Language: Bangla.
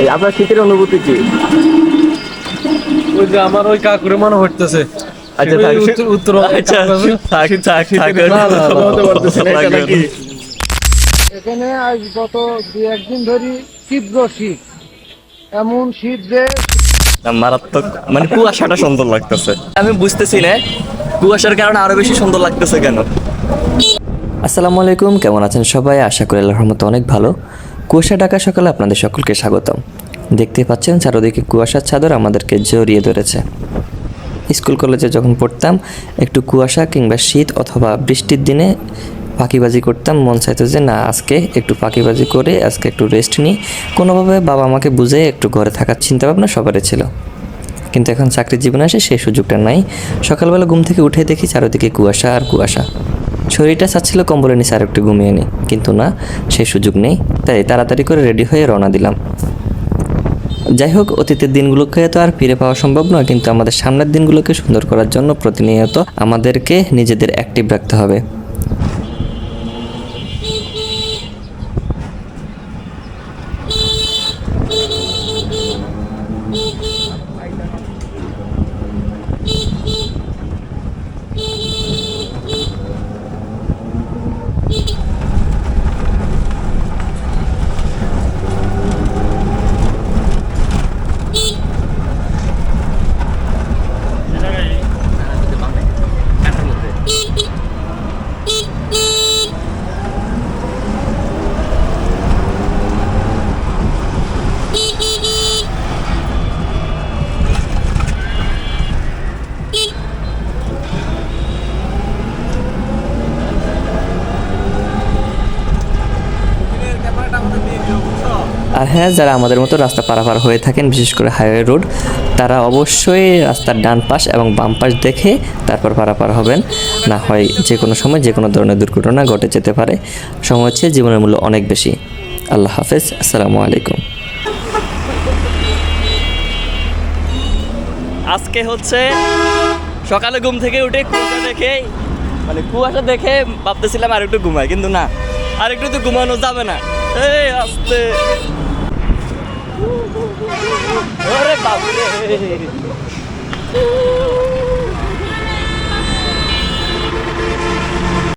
এই আপনার শীতের অনুভূতি কি? ওই যে আমার ওই কাকুরে মনে হচ্ছে আচ্ছা থাক। উত্তর উত্তর আচ্ছা থাক থাক থাক এখানে আজ গত দুই একদিন ধরে তীব্র শীত। এমন শীত যে মারাত্মক। মানে কুয়াশাটা সুন্দর লাগতেছে। আমি বুঝতেছি না কুয়াশার কারণে আরও বেশি সুন্দর লাগতেছে কেন? আসসালামু আলাইকুম কেমন আছেন সবাই? আশা করি আল্লাহর রহমতে অনেক ভালো। কুয়াশা ঢাকা সকালে আপনাদের সকলকে স্বাগতম। দেখতে পাচ্ছেন, চারোদিকে কুয়াশার চাদর আমাদেরকে জড়িয়ে ধরেছে। স্কুল কলেজে যখন পড়তাম, একটু কুয়াশা কিংবা শীত অথবা বৃষ্টির দিনে পাখিবাজি করতাম, মন চাইতো যে না, আজকে একটু পাখিবাজি করে, আজকে একটু রেস্ট নিই। কোনোভাবে বাবা আমাকে বুঝে একটু ঘরে থাকার চিন্তা ভাবনা সবারই ছিল। কিন্তু এখন চাকরির জীবনে আসে সেই সুযোগটা নাই। সকালবেলা ঘুম থেকে উঠে দেখি চারোদিকে কুয়াশা আর কুয়াশা। শরীরটা চাচ্ছিল কম্বলের নিচে আর একটু ঘুমিয়ে নিই কিন্তু না, সেই সুযোগ নেই। তাই তাড়াতাড়ি করে রেডি হয়ে রওনা দিলাম। যাই হোক, অতীতের দিনগুলোকে তো আর ফিরে পাওয়া সম্ভব নয়, কিন্তু আমাদের সামনের দিনগুলোকে সুন্দর করার জন্য প্রতিনিয়ত আমাদেরকে নিজেদের অ্যাক্টিভ রাখতে হবে। আর হ্যাঁ যারা আমাদের মতো রাস্তা পারাপার হয়ে থাকেন, বিশেষ করে হাইওয়ে রোড, তারা অবশ্যই রাস্তার ডান পাশ এবং বাম পাশ দেখে তারপর পারাপার হবেন। না হয় যে কোনো সময় যে কোনো ধরনের দুর্ঘটনা ঘটে যেতে পারে। সময় হচ্ছে জীবনের মূল্য অনেক বেশি। আল্লাহ হাফেজ। আসসালামু আলাইকুম। আজকে হচ্ছে সকালে ঘুম থেকে উঠে কুয়াশা দেখে মানে কুয়াশা দেখে ভাবতেছিলাম আর একটু ঘুমাই, কিন্তু না, আর একটু তো ঘুমানো যাবে না। এই আস্তে। अरे बाप रे